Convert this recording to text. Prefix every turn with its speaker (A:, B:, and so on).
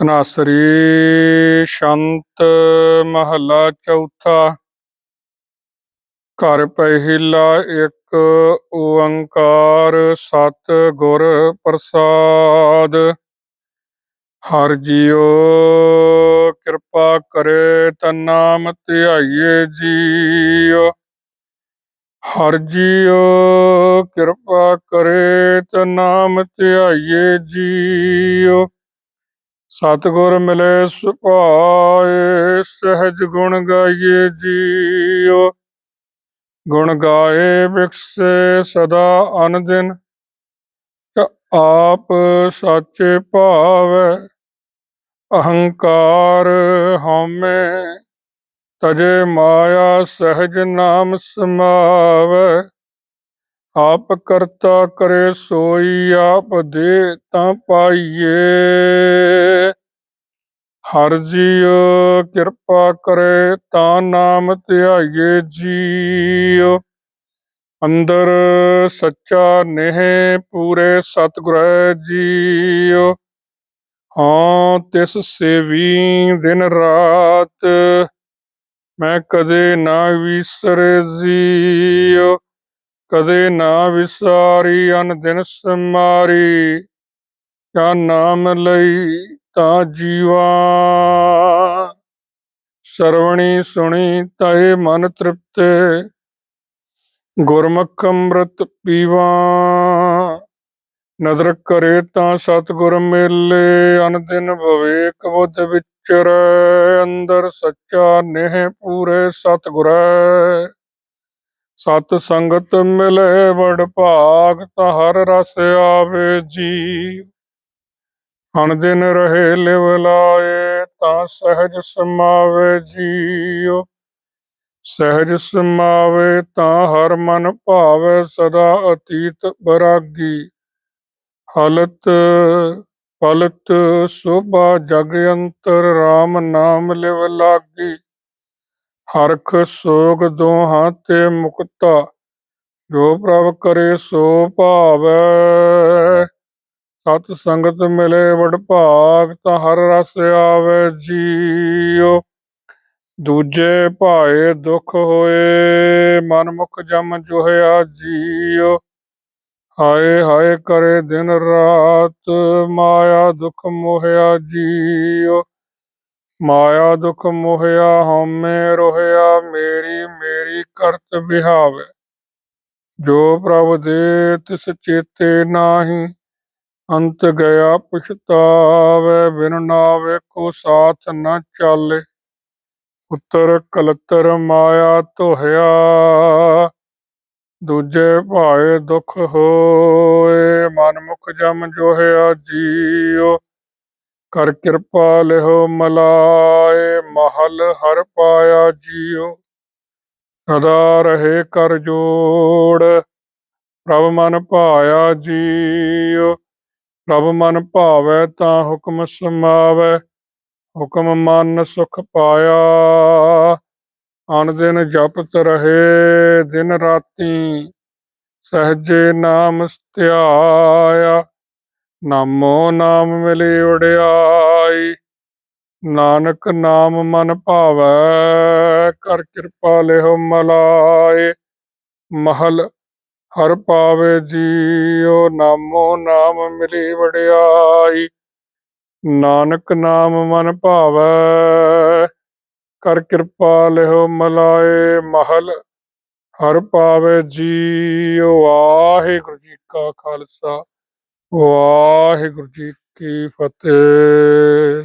A: ਤਨਾਸਰੀ ਸ਼ੰਤ ਮਹੱਲਾ ਚੌਥਾ। ਘਰ ਪਹਿਲਾ ਇੱਕ ਓੰਕਾਰ ਸਤ ਗੁਰ ਪ੍ਰਸਾਦ। ਹਰ ਜੀਓ ਕਿਰਪਾ ਕਰੇ ਤਾ ਨਾਮ ਧਿਆਈਏ ਜੀਓ ਹਰ ਜੀਓ ਕਿਰਪਾ ਕਰੇ ਤਾ ਨਾਮ ਧਿਆਈਏ ਜੀਓ ਸਤਿਗੁਰ ਮਿਲੇ ਸੁਭਾਏ, ਸਹਿਜ ਗੁਣ ਗਾਈਏ ਜੀਓ ਗੁਣ ਗਾਏ ਵਿਖਸੇ ਸਦਾ ਅਨਦਿਨ ਤ ਆਪ ਸਾਚੇ ਭਾਵੈ। ਅਹੰਕਾਰ ਹਉਮੈ, ਤਜੇ ਮਾਇਆ ਸਹਿਜ ਨਾਮ ਸਮਾਵੈ। ਆਪ ਕਰਤਾ ਕਰੇ ਸੋਈ ਆਪ ਦੇ ਤਾਂ ਪਾਈਏ। ਹਰ ਜੀਉ ਕਿਰਪਾ ਕਰੇ ਤਾਂ ਨਾਮ ਧਿਆਈਏ ਜੀਉ। ਅੰਦਰ ਸੱਚਾ ਨੇਹ ਪੂਰੇ ਸਤਿਗੁਰੈ ਜੀਉ। ਹਾਂ ਤਿਸ ਸੇਵੀ ਦਿਨ ਰਾਤ ਮੈਂ ਕਦੇ ਨਾ ਵਿਸਰੇ ਜੀਉ। ਕਦੇ ਨਾ ਵਿਸਾਰੀ, ਅਨ ਦਿਨ ਸਮਾਰੀ। ਕਾ ਨਾਮ ਲਈ ਤਾਂ ਜੀਵਾ। ਸਰਵਣੀ ਸੁਣੀ ਤਾਏ ਮਨ ਤ੍ਰਿਪਤੇ, ਗੁਰਮੁਖ ਅੰਮ੍ਰਿਤ ਪੀਵਾ। ਨਦਰ ਕਰੇ ਤਾਂ ਸਤਿਗੁਰ ਮੇਲੇ, ਅਨ ਦਿਨ ਵਿਵੇਕ ਬੁੱਧ ਵਿਚਰੈ। ਅੰਦਰ ਸੱਚਾ ਨੇਹ ਪੂਰੇ ਸਤਿਗੁਰੈ। ਸਤ ਸੰਗਤ ਮਿਲੇ ਬੜ ਭਾਗ, ਤਾਂ ਹਰ ਰਸ ਆਵੇ ਜੀ। ਹਣ ਦਿਨ ਰਹੇ ਲਿਵ ਲਾਏ, ਤਾਂ ਸਹਿਜ ਸਮਾਵੇ ਜੀਉ। ਸਹਿਜ ਸਮਾਵੇ, ਤਾਂ ਹਰ ਮਨ ਭਾਵੇ, ਸਦਾ ਅਤੀਤ ਬਰਾਗੀ। ਹਲਤ ਪਲਤ, ਸੋਭਾ ਜਗ ਅੰਤਰ RAM ਨਾਮ ਲਿਵ ਲਾਗੀ। ਹਰਖ ਸੋਗ ਦੋਹਾਂ ਤੇ ਮੁਕਤਾ, ਜੋ ਪ੍ਰਭ ਕਰੇ ਸੋ ਭਾਵੈ। ਸਤ ਸੰਗਤ ਮਿਲੇ ਵਡ ਭਾਗ, ਤਾਂ ਹਰ ਰਸ ਆਵੇ ਜੀਉ। ਦੂਜੇ ਭਾਏ ਦੁਖ ਹੋਏ ਮਨ ਮੁਖ ਜਮ ਜੋਹਿਆ ਜੀਉ। ਹਾਏ ਹਾਏ ਕਰੇ ਦਿਨ ਰਾਤ, ਮਾਇਆ ਦੁਖ ਮੋਹਿਆ ਜੀਉ। ਮਾਇਆ ਦੁਖ ਮੋਹਿਆ, ਹਉਮੈ ਰੋਹਿਆ, ਮੇਰੀ ਮੇਰੀ ਕਰਤ ਵਿਹਾਵੇ। ਜੋ ਪ੍ਰਭ ਦੇ ਤਿਸ ਚੇਤੇ ਨਾਹੀ, ਅੰਤ ਗਿਆ ਪਛਤਾਵੇ, ਬਿਨ ਨਾਵੇ ਕੋ ਸਾਥ ਨ ਚਾਲੇ। ਉੱਤਰ ਕਲਤਰ ਮਾਇਆ ਧੋਹਿਆ, ਦੂਜੇ ਭਾਏ ਦੁਖ ਹੋਏ, ਮਨ ਮੁਖ ਜਮ ਜੋਹਿਆ ਜੀਉ ਕਰ ਕਿਰਪਾ ਲਿਹੋ ਮਲਾਏ, ਮਹਲ ਹਰ ਪਾਇਆ ਜੀਉ ਸਦਾ ਰਹੇ ਕਰ ਜੋੜ, ਪ੍ਰਭ ਮਨ ਭਾਇਆ ਜੀਉ ਪ੍ਰਭ ਮਨ ਭਾਵੈ ਤਾਂ ਹੁਕਮ ਸਮਾਵੈ, ਹੁਕਮ ਮਨ ਸੁਖ ਪਾਇਆ। ਅਨ ਦਿਨ ਜਪਤ ਰਹੇ, ਦਿਨ ਰਾਤੀ ਸਹਜੇ ਨਾਮ ਸਤਿਆਇਆ। ਨਾਮੋ ਨਾਮ ਮਿਲੀ ਉਡਿਆਈ ਨਾਨਕ ਨਾਮ ਮਨ ਭਾਵੈ, ਕਰ ਕਿਰਪਾ ਲਿਓ ਮਲਾਏ। ਮਹਲ ਹਰ ਪਾਵੇ ਜੀਉ, ਨਾਮੋ ਨਾਮ ਮਿਲੀ ਵਡਿਆਈ, ਨਾਨਕ ਨਾਮ ਮਨ ਭਾਵੈ, ਕਰ ਕਿਰਪਾ ਲਿਓ ਮਲਾਏ। ਮਹਲ ਹਰ ਪਾਵੇ ਜੀਉ, ਵਾਹਿਗੁਰੂ ਜੀ ਕਾ ਖਾਲਸਾ। ਵਾਹਿਗੁਰੂ ਜੀ ਕੀ ਫਤਿਹ।